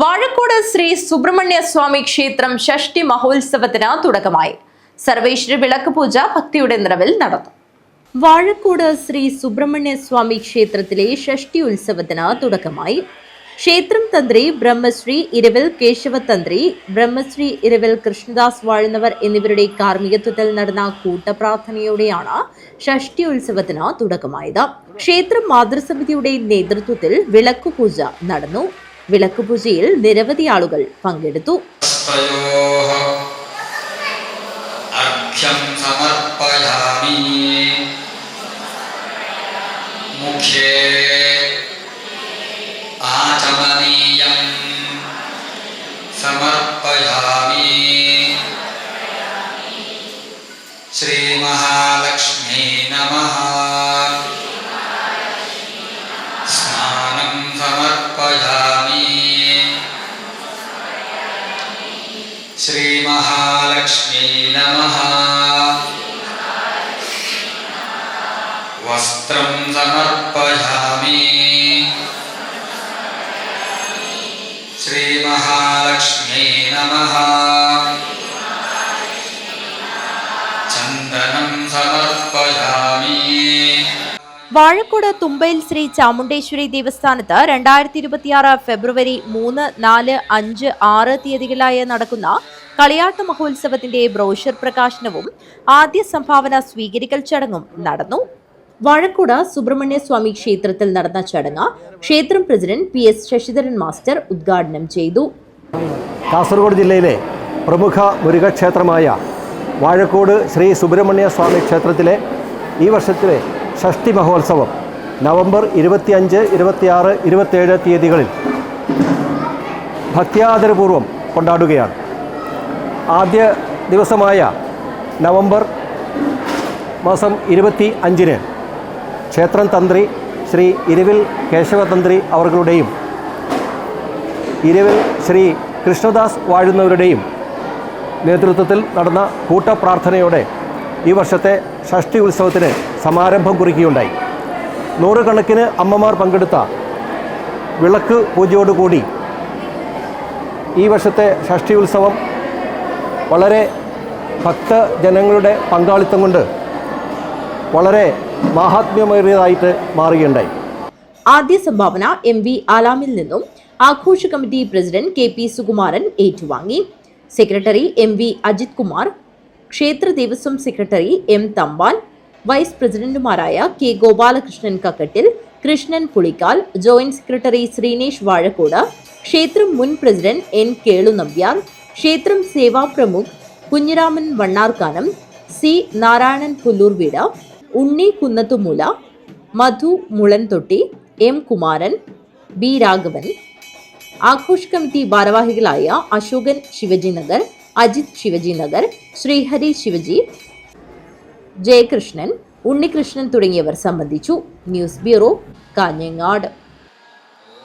വാഴക്കോട് ശ്രീ സുബ്രഹ്മണ്യ സ്വാമി ക്ഷേത്രം ഷഷ്ടി മഹോത്സവത്തിന് തുടക്കമായി. സർവേശ്വര വിളക്ക് പൂജ ഭക്തിയുടെ നിറവിൽ നടന്നു. വാഴക്കോട് ശ്രീ സുബ്രഹ്മണ്യ സ്വാമി ക്ഷേത്രത്തിലെ ഷഷ്ടി ഉത്സവത്തിന് തുടക്കമായി. ക്ഷേത്രം തന്ത്രി ബ്രഹ്മശ്രീ ഇരവിൽ കേശവ തന്ത്രി ബ്രഹ്മശ്രീ ഇരവിൽ കൃഷ്ണദാസ് വാഴുന്നവർ എന്നിവരുടെ കാർമ്മികത്വത്തിൽ നടന്ന കൂട്ടപ്രാർത്ഥനയോടെയാണ് ഷഷ്ടി ഉത്സവത്തിന് തുടക്കമായത്. ക്ഷേത്രം മാതൃസമിതിയുടെ നേതൃത്വത്തിൽ വിളക്കുപൂജ നടന്നു. വിളക്ക് പൂജയിൽ നിരവധി ആളുകൾ പങ്കെടുത്തു. സമർപ്പയാമി. ശ്രീമഹാലക്ഷ്മി നമഃ. श्रीमहालक्ष्मी नमः। वस्त्रं समर्पयामि വാഴക്കോട് തുമ്പയിൽ ശ്രീ ചാമുണ്ടേശ്വരി ദേവസ്ഥാനത്ത് രണ്ടായിരത്തി ഇരുപത്തിയാറ് ഫെബ്രുവരി മൂന്ന് നാല് അഞ്ച് ആറ് തീയതികളായി നടക്കുന്ന കളിയാട്ട മഹോത്സവത്തിന്റെ ബ്രോഷർ പ്രകാശനവും ആദ്യ സംഭാവന സ്വീകരിക്കൽ ചടങ്ങും നടന്നു. വാഴക്കോട് സുബ്രഹ്മണ്യ സ്വാമി ക്ഷേത്രത്തിൽ നടന്ന ചടങ്ങ് ക്ഷേത്രം president P S Sasidharan master ഉദ്ഘാടനം ചെയ്തു. കാസർഗോഡ് ജില്ലയിലെ പ്രമുഖ മുരുകക്ഷേത്രമായ വാഴക്കോട് ശ്രീ സുബ്രഹ്മണ്യ സ്വാമി ക്ഷേത്രത്തിലെ ഈ വർഷത്തിലെ ഷഷ്ടി മഹോത്സവം നവംബർ ഇരുപത്തിയഞ്ച് ഇരുപത്തിയാറ് ഇരുപത്തേഴ് തീയതികളിൽ ഭക്ത്യാദരപൂർവം കൊണ്ടാടുകയാണ്. ആദ്യ ദിവസമായ നവംബർ മാസം ഇരുപത്തി അഞ്ചിന് ക്ഷേത്രം തന്ത്രി ശ്രീ ഇരുവിൽ കേശവതന്ത്രി അവർകളുടെയും ഇരുവിൽ ശ്രീ കൃഷ്ണദാസ് വാഴുന്നവരുടെയും നേതൃത്വത്തിൽ നടന്ന കൂട്ടപ്രാർത്ഥനയോടെ ഈ വർഷത്തെ ഷഷ്ടി ഉത്സവത്തിന് സമാരംഭം കുറിക്കുകയുണ്ടായി. നൂറുകണക്കിന് അമ്മമാർ പങ്കെടുത്ത വിളക്ക് പൂജയോടുകൂടി ഈ വർഷത്തെ ഷഷ്ടി ഉത്സവം വളരെ ഭക്തജനങ്ങളുടെ പങ്കാളിത്തം കൊണ്ട് വളരെ മാഹാത്മ്യമേറിയതായിട്ട് മാറുകയുണ്ടായി. ആദ്യ സംഭാവന എം വി ആലാമിൽ നിന്നും ആഘോഷ committee president K P Sukumaran ഏറ്റുവാങ്ങി. Secretary M V Ajith Kumar ക്ഷേത്ര Devaswom secretary M Thampan vice പ്രസിഡന്റുമാരായ K Gopalakrishnan Kakkattil Krishnan Pulikkal joint secretary Sreenesh Vazhakkode ക്ഷേത്രം മുൻ പ്രസിഡന്റ് എൻ കേളു നമ്പ്യാർ ക്ഷേത്രം സേവാ പ്രമുഖ് കുഞ്ഞിരാമൻ വണ്ണാർക്കാനം സി നാരായണൻ പുല്ലൂർ വീട് ഉണ്ണി കുന്നത്തുമൂല മധു മുളൻതൊട്ടി എം കുമാരൻ ബി രാഘവൻ ആഘോഷ കമ്മിറ്റി ഭാരവാഹികളായ അശോകൻ ശിവജി നഗർ അജിത് ശിവജി നഗർ ശ്രീഹരി ശിവജി ജയകൃഷ്ണൻ ഉണ്ണികൃഷ്ണൻ തുടങ്ങിയവർ സംബന്ധിച്ചു ന്യൂസ് ബ്യൂറോ കാഞ്ഞങ്ങാട്.